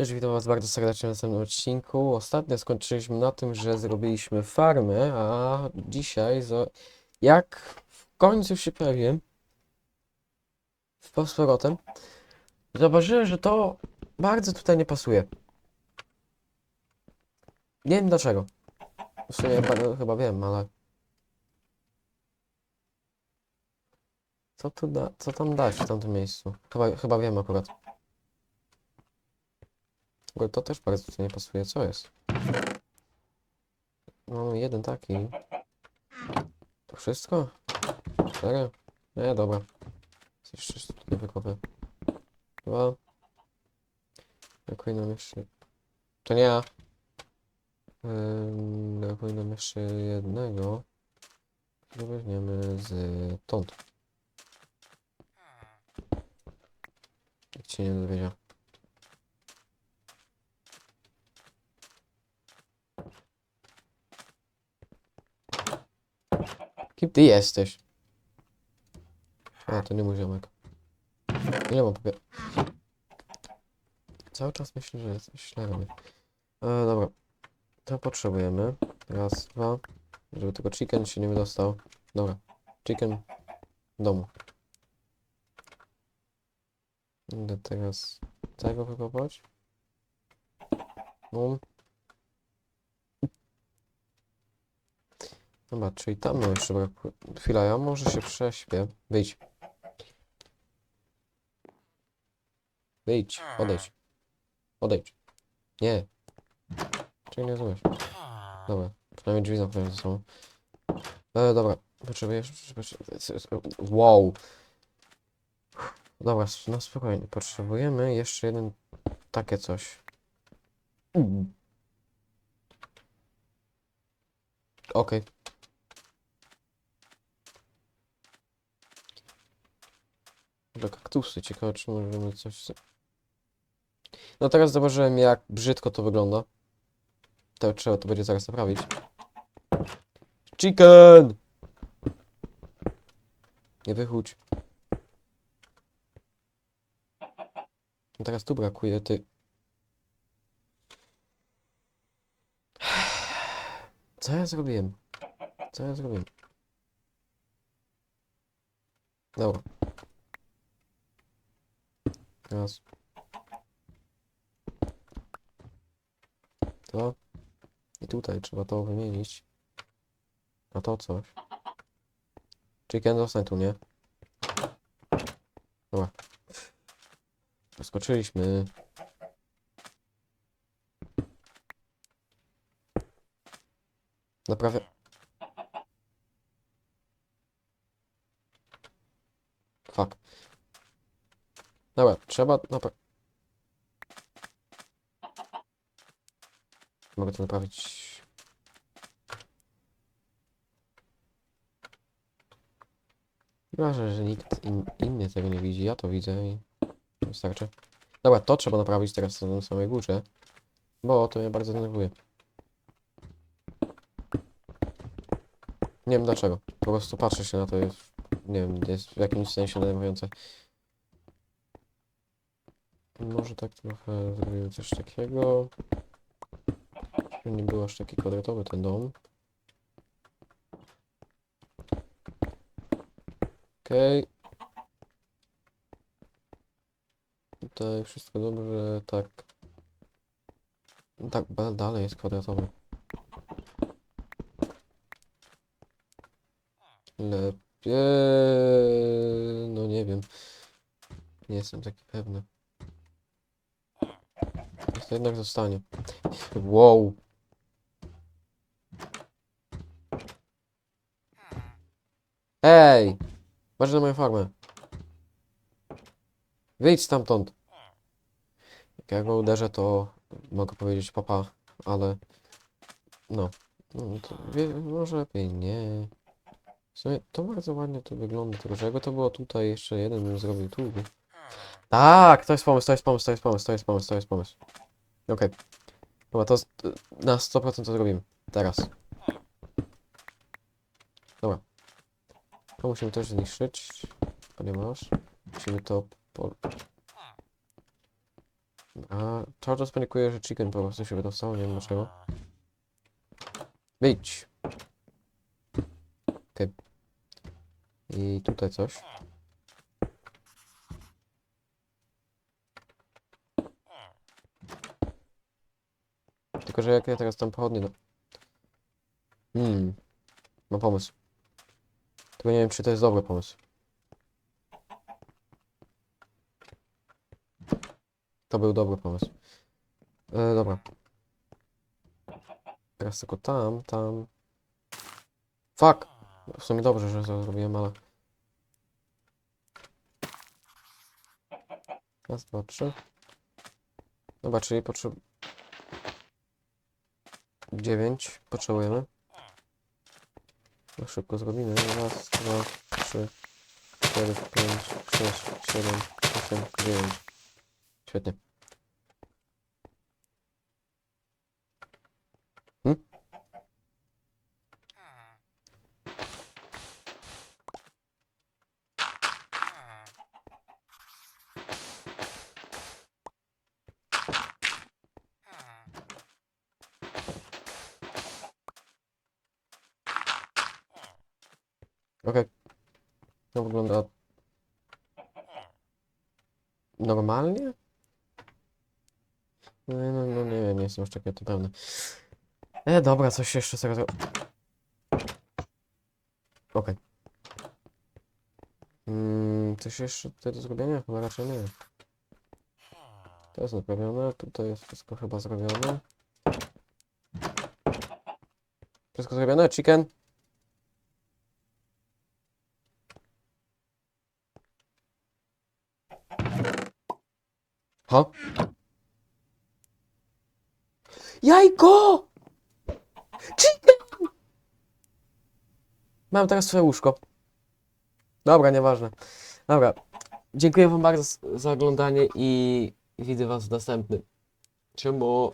Cześć, witam was bardzo serdecznie na następnym odcinku. Ostatnio skończyliśmy na tym, że zrobiliśmy farmę, a dzisiaj, jak w końcu się pojawiłem, z powrotem, zauważyłem, że to bardzo tutaj nie pasuje. Nie wiem dlaczego. W sumie ba- chyba wiem, ale... Co tu da, co tam dać w tamtym miejscu? Chyba, chyba wiem akurat. W ogóle to też bardzo tutaj nie pasuje. Co jest? Mamy jeden taki. To wszystko? Cztery? Nie, dobra. Jeszcze tutaj wykopię. Dwa. Brakuje nam jeszcze... To nie ja. Ym, Brakuje nam jeszcze jednego. Weźmiemy z tąd. Nikt się nie dowiedział. Kim ty jesteś? A, to nie mój ziomek. Nie mam papier. Cały czas myślę, że źle robię. E, dobra. To potrzebujemy. Raz, dwa. Żeby tylko chicken się nie wydostał. Dobra. Chicken w domu. Idę teraz tego wykopać. No. Dobra, czyli tam nam jeszcze brakuje. Chwila, ja może się prześpię. Wyjdź. Wyjdź, odejdź. Odejdź. Nie. Czego nie rozumiesz? Dobra, przynajmniej drzwi zamknąłem ze sobą. E, dobra, potrzebujesz... Wow. Dobra, no spokojnie. Potrzebujemy jeszcze jeden... Takie coś. Okej. Do kaktusy. Ciekawe, czy możemy coś... No teraz zauważyłem, jak brzydko to wygląda. To trzeba to będzie zaraz naprawić. Chicken! Nie wychudź. No teraz tu brakuje, ty... Co ja zrobiłem? Co ja zrobiłem? Dobra. Raz. To. I tutaj trzeba to wymienić. A to coś. Chicken zostań tu, nie? Dobra. Skoczyliśmy. Naprawia... Fuck. Dobra, trzeba napra... Mogę to naprawić. Ważne, że nikt in, inny tego nie widzi, ja to widzę i wystarczy. Dobra, to trzeba naprawić teraz na samej górze, bo to mnie bardzo denerwuje. Nie wiem dlaczego, po prostu patrzę się na to, jest, nie wiem, jest w jakimś sensie denerwujące. Może tak trochę zrobimy coś takiego. Nie był aż taki kwadratowy ten dom. Okej. Tutaj wszystko dobrze, tak. Tak, dalej jest kwadratowy. Lepiej... No nie wiem. Nie jestem taki pewny. Jednak zostanie. Wow. Ej! Patrz na moją farmę. Wyjdź stamtąd. Jak ja go uderzę, to mogę powiedzieć papa, ale no. no to wie, może lepiej nie. W sumie to bardzo ładnie to wygląda, tylko że jakby to było tutaj, jeszcze jeden bym zrobił tu. Tak, to jest pomysł, to jest pomysł, to jest pomysł, to jest pomysł, to jest pomysł. Okej. Dobra, to z- na 100% to zrobimy. Teraz. Dobra. To musimy też zniszczyć, ponieważ musimy to po... A cały czas panikuję, że chicken po prostu się wydostał, nie wiem dlaczego. Wyjdź. Okej. I tutaj coś. Tylko, że jak ja teraz tam pochodnie do... Hmm. Mam pomysł. Tylko nie wiem, czy to jest dobry pomysł. To był dobry pomysł. E, dobra. Teraz tylko tam, tam. Fuck! W sumie dobrze, że to zrobiłem, ale... Raz, dwa, trzy. Dobra, czyli potrzeb... Dziewięć potrzebujemy. No szybko zrobimy. Raz, dwa, trzy, cztery, pięć, sześć, siedem, osiem, dziewięć. Świetnie. Okej. To wygląda normalnie? No, no, no nie wiem, nie jestem już taki o tym pewny. E, dobra, coś jeszcze zro- Okej. Mm, coś jeszcze tutaj do zrobienia? Chyba raczej nie. To jest naprawione, tutaj jest wszystko chyba zrobione. Wszystko zrobione? Chicken? Ha? Jajko! Chicken! Mam teraz swoje łóżko. Dobra, nieważne. Dobra. Dziękuję wam bardzo za oglądanie i widzę was w następnym. Czemu?